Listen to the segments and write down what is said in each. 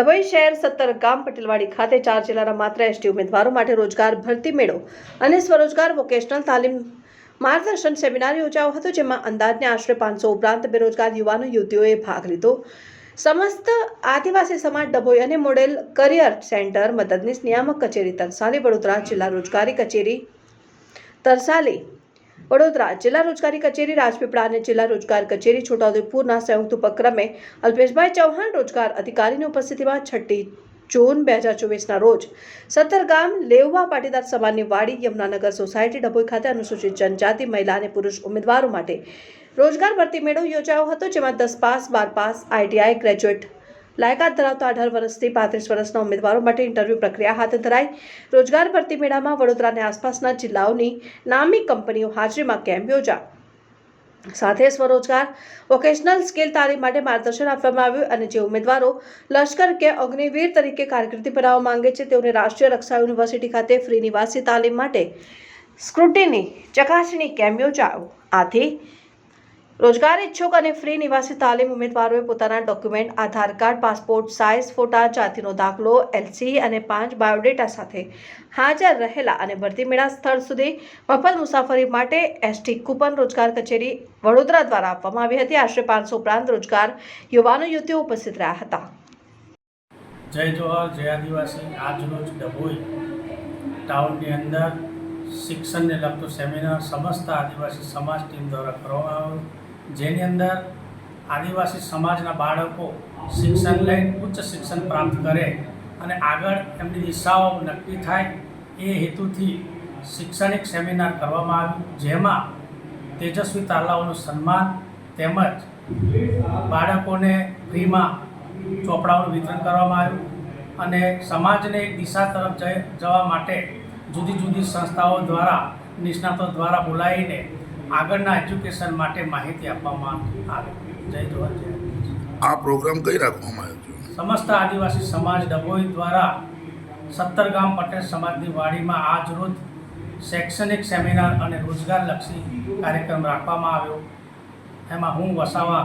ડભોઈ શહેર સત્તર ગામ પટેલવાડી ખાતે ચાર જિલ્લાના માત્ર એસટી ઉમેદવારો માટે રોજગાર ભરતી મેળો અને સ્વરોજગાર વોકેશનલ તાલીમ માર્ગદર્શન સેમિનાર યોજાયો હતો, જેમાં અંદાજને આશરે પાંચસો ઉપરાંત બેરોજગાર યુવાનો, યુવતીઓએ ભાગ લીધો. સમસ્ત આદિવાસી સમાજ ડભોઈ અને મોડેલ કરિયર સેન્ટર મદદનીશ નિયામક કચેરી તરસાલી, વડોદરા જિલ્લા રોજગારી કચેરી તરસાલી વડોદરા જિલ્લા રોજગારી કચેરી, રાજપીપળા અને જિલ્લા રોજગાર કચેરી, છોટાઉદેપુરના સંયુક્ત ઉપક્રમે અલ્પેશભાઈ ચૌહાણ, રોજગાર અધિકારીની ઉપસ્થિતિમાં છઠ્ઠી જૂન બે હજાર ચોવીસના રોજ સત્તર ગામ લેવવા પાટીદાર સમાજની વાડી, યમુનાનગર સોસાયટી, ડભોઈ ખાતે અનુસૂચિત જનજાતિ, મહિલા અને પુરુષ ઉમેદવારો માટે રોજગાર ભરતી મેળો યોજાયો હતો, જેમાં દસ પાસ, બાર પાસ, આઈટીઆઈ, ગ્રેજ્યુએટ લાયકાત ધરાવતા અઢાર વર્ષથી પાંત્રીસ વર્ષના ઉમેદવારો માટે ઇન્ટરવ્યૂ પ્રક્રિયા હાથ ધરાઈ. રોજગાર ભરતી મેળામાં વડોદરાની આસપાસના જિલ્લાઓની નામી કંપનીઓ હાજરીમાં કેમ્પ યોજા સાથે સ્વરોજગાર વોકેશનલ સ્કિલ તાલીમ માટે માર્ગદર્શન આપવામાં આવ્યું અને જે ઉમેદવારો લશ્કર કે અગ્નિવીર તરીકે કારકિર્દી બનાવવા માંગે છે, તેઓને રાષ્ટ્રીય રક્ષા યુનિવર્સિટી ખાતે ફ્રી નિવાસી તાલીમ માટે સ્ક્રુટીની ચકાસણી કેમ્પ યોજાયો? આથી રોજગાર ઇચ્છુક અને ફ્રી નિવાસી તાલીમ ઉમેદવારોએ પોતાના document Aadhaar card passport size ફોટા, જાતિનો દાખલો એલસી અને પાંચ બાયોડેટા સાથે હાજર રહેલા અને ભરતી મેળા સ્થળ સુધી મફત મુસાફરી માટે એસટી કૂપન રોજગાર કચેરી વડોદરા દ્વારા આપવામાં આવી હતી. આશરે પાંચસો ઉપરાંત રોજગાર યુવાનો યુવતીઓ ઉપસ્થિત રહ્યા હતા. જય જોહર, જય આદિવાસી. આજરોજ ડભોઈ ટાઉનની અંદર શિક્ષણને લગતો સેમિનાર સમસ્ત આદિવાસી સમાજ ટીમ દ્વારા કરવામાં આવ્યો. જેની અંદર આદિવાસી સમાજના બાળકો શિક્ષણ લઈને ઉચ્ચ શિક્ષણ પ્રાપ્ત કરે અને આગળ એમની દિશાઓ નક્કી થાય એ હેતુથી શૈક્ષણિક સેમિનાર કરવામાં આવ્યું, જેમાં તેજસ્વી તાલાઓનું સન્માન તેમજ બાળકોને ફ્રીમાં ચોપડાઓનું વિતરણ કરવામાં આવ્યું અને સમાજને એક દિશા તરફ જવા માટે જુદી જુદી સંસ્થાઓ દ્વારા, નિષ્ણાતો દ્વારા બોલાવીને આગળના એજ્યુકેશન માટે માહિતી આપવામાં આવે. જય જોહર જય આ પ્રોગ્રામ કઈ રાખવામાં આવ્યો છે? સમસ્ત આદિવાસી સમાજ ડભોઈ દ્વારા સત્તર ગામ પટેલ સમાજની વાડીમાં આજ રોજ શૈક્ષણિક સેમિનાર અને રોજગારલક્ષી કાર્યક્રમ રાખવામાં આવ્યો. એમાં હું વસાવા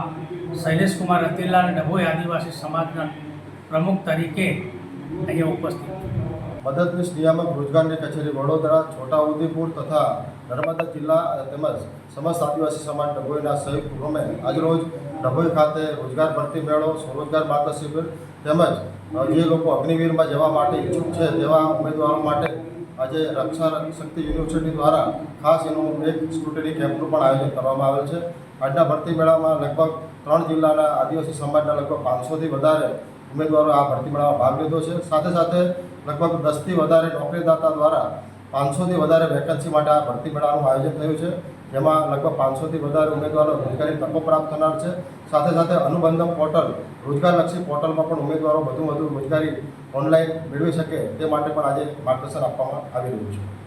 શૈલેષકુમાર રતિલાલ ડભોઈ આદિવાસી સમાજના પ્રમુખ તરીકે અહીંયા ઉપસ્થિત. છું. મદદનીશ નિયામક રોજગારની કચેરી વડોદરા, છોટાઉદેપુર તથા નર્મદા જિલ્લા તેમજ સમસ્ત આદિવાસી સમાજ ડભોઈના સંયુક્ત ઉપક્રમે આજરોજ ડભોઈ ખાતે રોજગાર ભરતી મેળો, સ્વરોજગાર માર્ગ શિબિર તેમજ જે લોકો અગ્નિવીરમાં જવા માટે ઈચ્છુક છે તેવા ઉમેદવારો માટે આજે રક્ષા શક્તિ યુનિવર્સિટી દ્વારા ખાસ એનું એક સ્ક્રુટની કેમ્પનું પણ આયોજન કરવામાં આવેલ છે. આજના ભરતી મેળામાં લગભગ ત્રણ જિલ્લાના આદિવાસી સમાજના લગભગ પાંચસોથી વધારે ઉમેદવારો આ ભરતી મેળામાં ભાગ લીધો છે. સાથે સાથે લગભગ દસથી વધારે નોકરીદાતા દ્વારા પાંચસોથી વધારે વેકન્સી માટે આ ભરતી મેળાનું આયોજન થયું છે. જેમાં લગભગ પાંચસોથી વધારે ઉમેદવારો રોજગારી તકો પ્રાપ્ત થનાર છે. સાથે સાથે અનુબંધમ પોર્ટલ, રોજગારલક્ષી પોર્ટલમાં પણ ઉમેદવારો વધુ વધુ રોજગારી ઓનલાઈન મેળવી શકે તે માટે પણ આજે માર્ગદર્શન આપવામાં આવી રહ્યું છે.